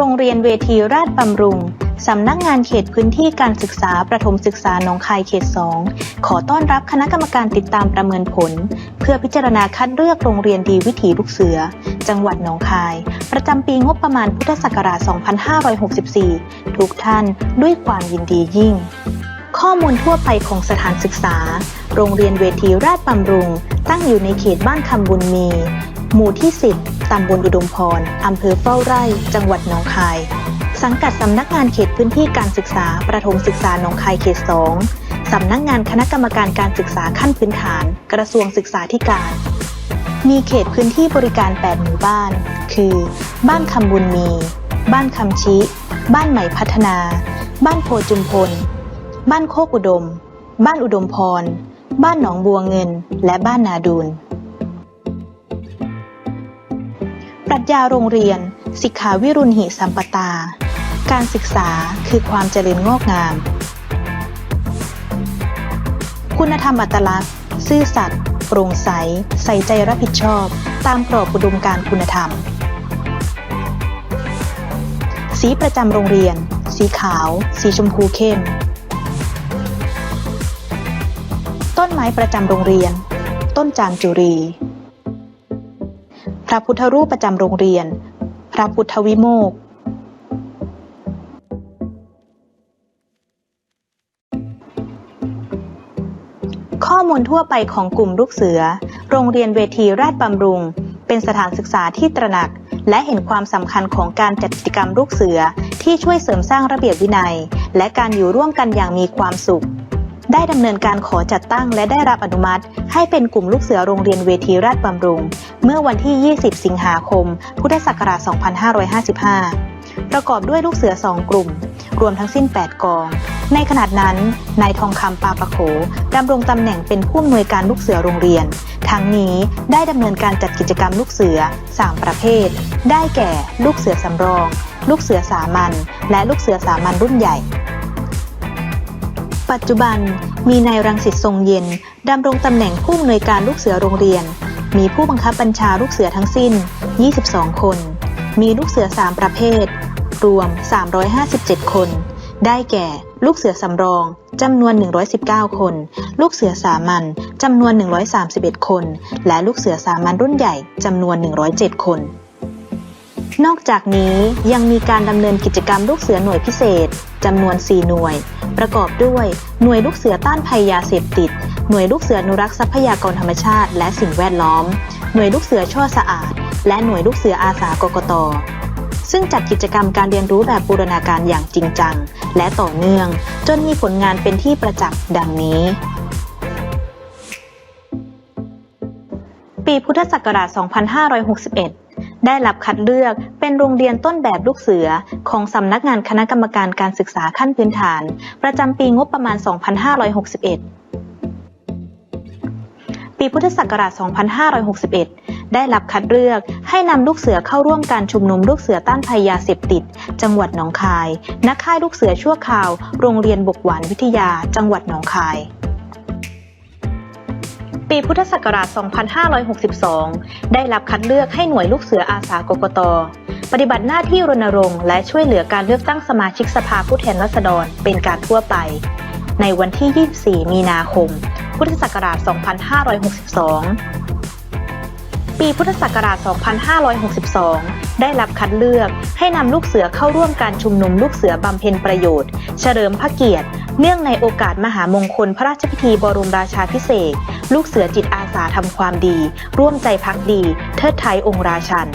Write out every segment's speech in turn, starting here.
โรงเรียนเวทีราชบำรุง สำนักงานเขตพื้นที่การศึกษาประถมศึกษาหนองคายเขต 2 ขอต้อนรับคณะกรรมการติดตามประเมินผล เพื่อพิจารณาคัดเลือกโรงเรียนดีวิถีลูกเสือ จังหวัดหนองคาย ประจำปีงบประมาณพุทธศักราช 2564 ทุกท่านด้วยความยินดียิ่ง ข้อมูลทั่วไปของสถานศึกษา โรงเรียนเวทีราชบำรุง ตั้งอยู่ในเขตบ้านคำบุญมี หมู่ที่ 10 ตำบลอุดมพร อำเภอเฝ้าไร่ จังหวัดหนองคาย สังกัดสำนักงานเขตพื้นที่การศึกษา ประถมศึกษาหนองคายเขต 2 สำนักงานคณะกรรมการการศึกษาขั้นพื้นฐาน กระทรวงศึกษาธิการ มีเขตพื้นที่บริการ 8 หมู่บ้าน คือ บ้านคำบุญมี บ้านคำชิบ้านใหม่พัฒนา บ้านโพจุมพล บ้านโคกอุดม บ้านอุดมพร บ้านหนองบัวเงิน และบ้านนาดูน ปรัชญาโรงเรียน สิกขาวิรุณหิสัมปตา การศึกษาคือความเจริญงอกงาม คุณธรรมอัตลักษณ์ ซื่อสัตย์โปร่งใส ใส่ใจรับผิดชอบ ตามกรอบอุดมการคุณธรรม สีประจำโรงเรียน สีขาว สีชมพูเข้ม ต้นไม้ประจำโรงเรียน ต้นจามจุรี พระพุทธรูปประจำโรงเรียน พระพุทธวิโมกข้อมูลทั่วไปของกลุ่มลูกเสือ โรงเรียนเวทีราชบำรุง เป็นสถานศึกษาที่ตระหนัก และเห็นความสำคัญของการจัดกิจกรรมลูกเสือที่ช่วยเสริมสร้างระเบียบวินัย และการอยู่ร่วมกันอย่างมีความสุข ได้ดำเนินการขอจัดตั้งและได้รับอนุมัติ ให้เป็นกลุ่มลูกเสือโรงเรียนเวทีราชบำรุง เมื่อวันที่ 20 สิงหาคม พุทธศักราช 2555 ประกอบด้วยลูกเสือ 2 กลุ่ม รวมทั้งสิ้น 8 กอง ในขณะนั้น นายทองคำปาปะโขดำรงตำแหน่งเป็นผู้อำนวยการลูกเสือโรงเรียน ทั้งนี้ได้ดำเนินการจัดกิจกรรมลูกเสือ 3 ประเภท ได้แก่ ลูกเสือสำรอง ลูกเสือสามัญ และลูกเสือสามัญรุ่นใหญ่ ปัจจุบันมีนายรังสิตทรงเย็นดำรงตำแหน่งผู้อำนวยการลูกเสือโรงเรียน มีผู้บังคับบัญชาลูกเสือทั้งสิ้น 22 คน มีลูกเสือ 3 ประเภท รวม 357 คน ได้แก่ ลูกเสือสำรองจำนวน 119 คน ลูกเสือสามัญจำนวน 131 คน และลูกเสือสามัญรุ่นใหญ่จำนวน 107 คน นอกจากนี้ยังมีการดำเนินกิจกรรมลูกเสือหน่วยพิเศษจำนวน 4 หน่วย ประกอบด้วยหน่วยลูกเสือต้านภัยยาเสพติด หน่วยลูกเสืออนุรักษ์ทรัพยากรธรรมชาติ และสิ่งแวดล้อม หน่วยลูกเสือช่อสะอาด และหน่วยลูกเสืออาสากกตซึ่งจัดกิจกรรมการเรียนรู้แบบบูรณาการอย่างจริงจัง และต่อเนื่อง จนมีผลงานเป็นที่ประจักษ์ดังนี้ ปีพุทธศักราช 2561 ได้รับคัดเลือกเป็นโรงเรียนต้นแบบลูกเสือ ของสำนักงานคณะกรรมการการศึกษาขั้นพื้นฐาน ประจำปีงบประมาณ 2561 ปีพุทธศักราช 2561 ได้รับคัดเลือกให้นำลูกเสือเข้าร่วมการชุมนุมลูกเสือต้านภัยยาเสพติด จังหวัดหนองคายณค่ายลูกเสือชั่วคราว โรงเรียนบกหวานวิทยา จังหวัดหนองคาย ปีพุทธศักราช 2562 ได้รับคัดเลือกให้หน่วยลูกเสืออาสากกต ปฏิบัติหน้าที่รณรงค์และช่วยเหลือการเลือกตั้งสมาชิกสภาผู้แทนราษฎรเป็นการทั่วไป ในวันที่ 24 มีนาคม พุทธศักราช 2562 ปีพุทธศักราช 2562 ได้รับคัดเลือก ให้นำลูกเสือเข้าร่วมการชุมนุมลูกเสือบำเพ็ญประโยชน์ เฉลิมพระเกียรติ เนื่องในโอกาสมหามงคลพระราชพิธีบรมราชาภิเศษลูกเสือจิตอาสาทำความดี ร่วมใจพักดี เทิดไทยองค์ราชัน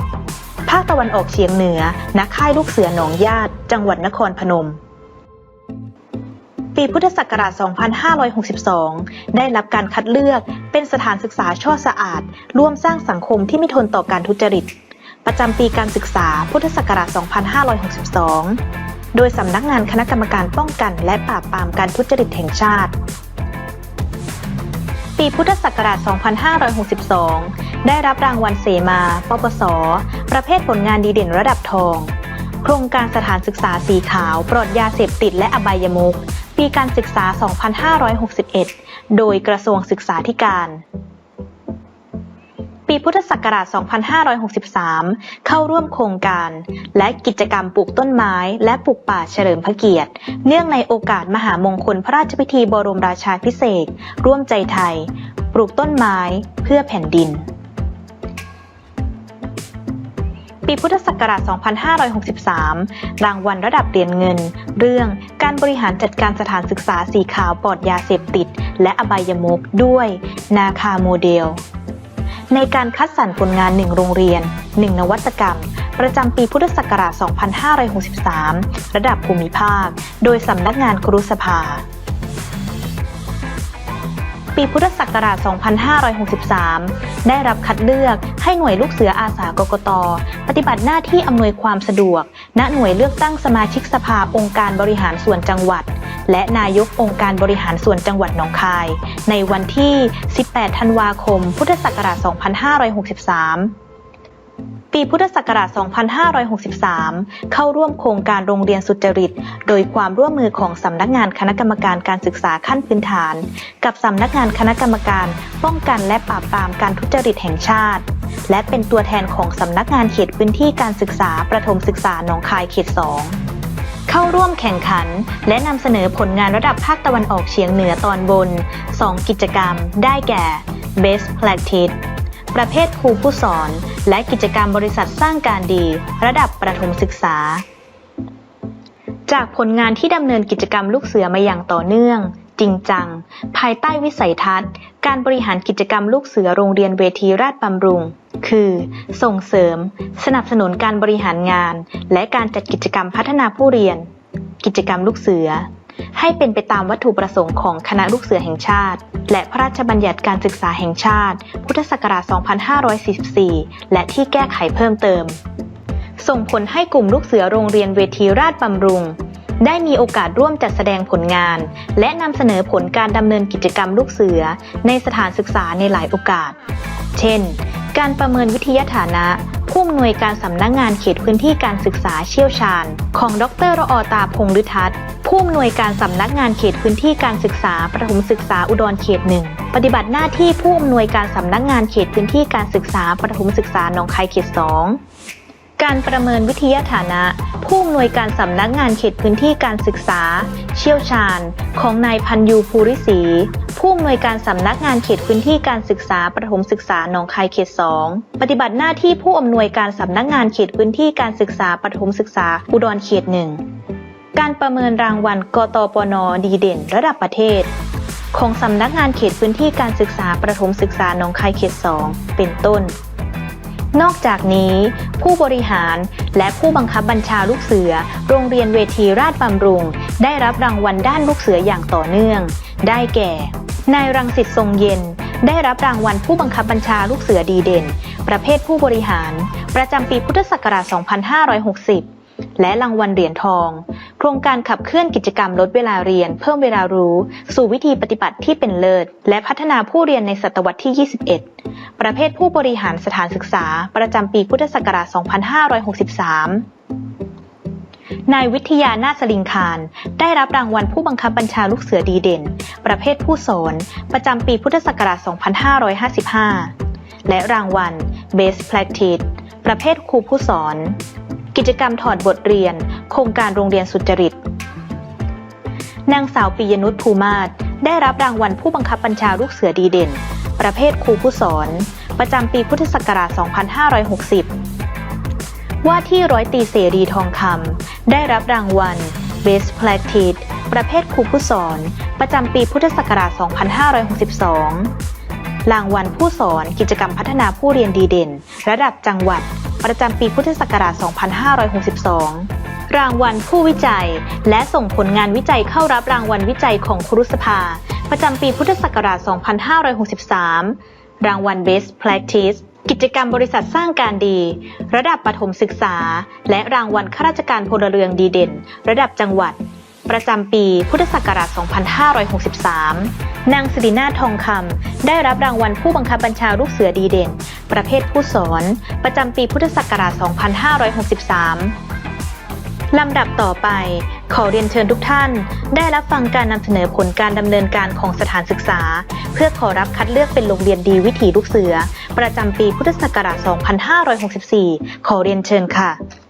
ภาคตะวันออกเฉียงเหนือณค่ายลูกเสือหนองญาติ จังหวัดนครพนมปีพุทธศักราช 2562 ได้รับการคัดเลือกเป็นสถานศึกษาช่อสะอาด ร่วมสร้างสังคมที่ไม่ทนต่อการทุจริต ประจำปีการศึกษาพุทธศักราช 2562 โดยสำนักงานคณะกรรมการป้องกันและปราบปรามการทุจริตแห่งชาติ ปีพุทธศักราช 2562 ได้รับรางวัลเสมา ปปส ประเภทผลงานดีเด่นระดับทอง โครงการสถานศึกษาสีขาว ปลอดยาเสพติดและอบายมุขปีการศึกษา 2561 โดยกระทรวงศึกษาธิการ ปีพุทธศักราช 2563 เข้าร่วมโครงการ และกิจกรรมปลูกต้นไม้ และปลูกป่าเฉลิมพระเกียรติ เนื่องในโอกาสมหามงคลพระราชพิธีบรมราชาพิเศษร่วมใจไทย ปลูกต้นไม้เพื่อแผ่นดินปีพุทธศักราช 2563 รางวัลระดับเหรียญเงิน เรื่องการบริหารจัดการสถานศึกษาสีขาวปลอดยาเสพติด และอบายมุกด้วย นาคาโมเดล ในการคัดสรรผลงาน 1 โรงเรียน 1 นวัตกรรม ประจำปีพุทธศักราช 2563 ระดับภูมิภาค โดยสำนักงานครุสภาปีพุทธศักราช 2563 ได้รับคัดเลือกให้หน่วยลูกเสืออาสากกต ปฏิบัติหน้าที่อำนวยความสะดวก ณ หน่วยเลือกตั้งสมาชิกสภาองค์การบริหารส่วนจังหวัด และนายกองค์การบริหารส่วนจังหวัดหนองคาย ในวันที่ 18 ธันวาคม พุทธศักราช 2563ปีพุทธศักราช 2563 เข้าร่วมโครงการโรงเรียนสุจริต โดยความร่วมมือของสำนักงานคณะกรรมการการศึกษาขั้นพื้นฐาน กับสำนักงานคณะกรรมการป้องกันและปราบปรามการทุจริตแห่งชาติ และเป็นตัวแทนของสำนักงานเขตพื้นที่การศึกษาประถมศึกษาหนองคายเขต 2 เข้าร่วมแข่งขัน และนำเสนอผลงานระดับภาคตะวันออกเฉียงเหนือตอนบน 2 กิจกรรม ได้แก่ Best Practice ประเภทครูผู้สอน และกิจกรรมบริษัทสร้างการดี ระดับประถมศึกษา จากผลงานที่ดำเนินกิจกรรมลูกเสือมาอย่างต่อเนื่อง จริงจัง ภายใต้วิสัยทัศน์ การบริหารกิจกรรมลูกเสือโรงเรียนเวทีราชบำรุง คือ ส่งเสริม สนับสนุนการบริหารงาน และการจัดกิจกรรมพัฒนาผู้เรียน กิจกรรมลูกเสือ ให้เป็นไปตามวัตถุประสงค์ของคณะลูกเสือแห่งชาติ และพระราชบัญญัติการศึกษาแห่งชาติ พุทธศักราช 2544 และที่แก้ไขเพิ่มเติมส่งผลให้กลุ่มลูกเสือโรงเรียนเวทีราชบำรุง ได้มีโอกาสร่วมจัดแสดงผลงาน และนำเสนอผลการดำเนินกิจกรรมลูกเสือ ในสถานศึกษาในหลายโอกาส เช่น การประเมินวิทยาฐานะ ผู้อำนวยการสำนักงงานเขตพื้นที่การศึกษาเชี่ยวชาญ ของดรรอตาพงษ์ฤทัศน์ผู้อำนวยการสำนักงานเขตพื้นที่การศึกษาประถมศึกษาอุดรเขตหนึ่งปฏิบัติหน้าที่ผู้อำนวยการสำนักงานเขตพื้นที่การศึกษาประถมศึกษาหนองคายเขตสอง การประเมินวิทยาฐานะ ผู้อำนวยการสำนักงานเขตพื้นที่การศึกษา เชี่ยวชาญ ของนายพันยูภูริศรีผู้อำนวยการสำนักงานเขตพื้นที่การศึกษาประถมศึกษาหนองคายเขต 2 ปฏิบัติหน้าที่ผู้อำนวยการสำนักงานเขตพื้นที่การศึกษาประถมศึกษาอุดรเขตหนึ่งการประเมินรางวัลกตปนดีเด่น ระดับประเทศ ของสำนักงานเขตพื้นที่การศึกษาประถมศึกษาหนองคายเขต 2 เป็นต้น นอกจากนี้ ผู้บริหารและผู้บังคับบัญชาลูกเสือ โรงเรียนเวทีราชบำรุง ได้รับรางวัลด้านลูกเสืออย่างต่อเนื่อง ได้แก่ นายรังสิตทรงเย็น ได้รับรางวัลผู้บังคับบัญชาลูกเสือดีเด่น ประเภทผู้บริหาร ประจำปีพุทธศักราช 2560 และรางวัลเหรียญทอง ครงการขับเคลื่อนกิจกรรมลดเวลาเรียน เพิ่มเวลารู้ สู่วิธีปฏิบัติที่เป็นเลิศ และพัฒนาผู้เรียนในศตวรรษที่ 21 ประเภทผู้บริหารสถานศึกษา ประจำปีพุทธศักราช 2563 นายวิทยานาสลิงคาร ได้รับรางวัลผู้บังคับบัญชาลูกเสือดีเด่น ประเภทผู้สอน ประจำปีพุทธศักราช 2555 และรางวัล Best Practice ประเภทครูผู้สอน กิจกรรมถอดบทเรียน โครงการโรงเรียนสุจริต นางสาวปิยนุชภูมาศได้รับรางวัลผู้บังคับบัญชาลูกเสือดีเด่น ประเภทครูผู้สอน ประจำปีพุทธศักราช 2560 ว่าที่ร้อยตีเสรีทองคำได้รับรางวัล Best Practice ประเภทครูผู้สอน ประจำปีพุทธศักราช 2562 รางวัลผู้สอนกิจกรรมพัฒนาผู้เรียนดีเด่น ระดับจังหวัด ประจำปีพุทธศักราช 2562 รางวัลผู้วิจัย และส่งผลงานวิจัยเข้ารับรางวัลวิจัยของครุสภา ประจำปีพุทธศักราช 2563 รางวัล Best Practice กิจกรรมบริษัทสร้างการดี ระดับประถมศึกษา และรางวัลข้าราชการพลเรือนดีเด่น ระดับจังหวัด ประจำปีพุทธศักราช 2563 นางสิรินาทองคำได้รับรางวัลผู้บังคับบัญชาลูกเสือดีเด่น ประเภทผู้สอน ประจำปีพุทธศักราช 2563 ลำดับต่อไป ขอเรียนเชิญทุกท่าน ได้รับฟังการนำเสนอผลการดำเนินการของสถานศึกษา เพื่อขอรับคัดเลือกเป็นโรงเรียนดีวิถีลูกเสือ ประจำปีพุทธศักราช 2564 ขอเรียนเชิญค่ะ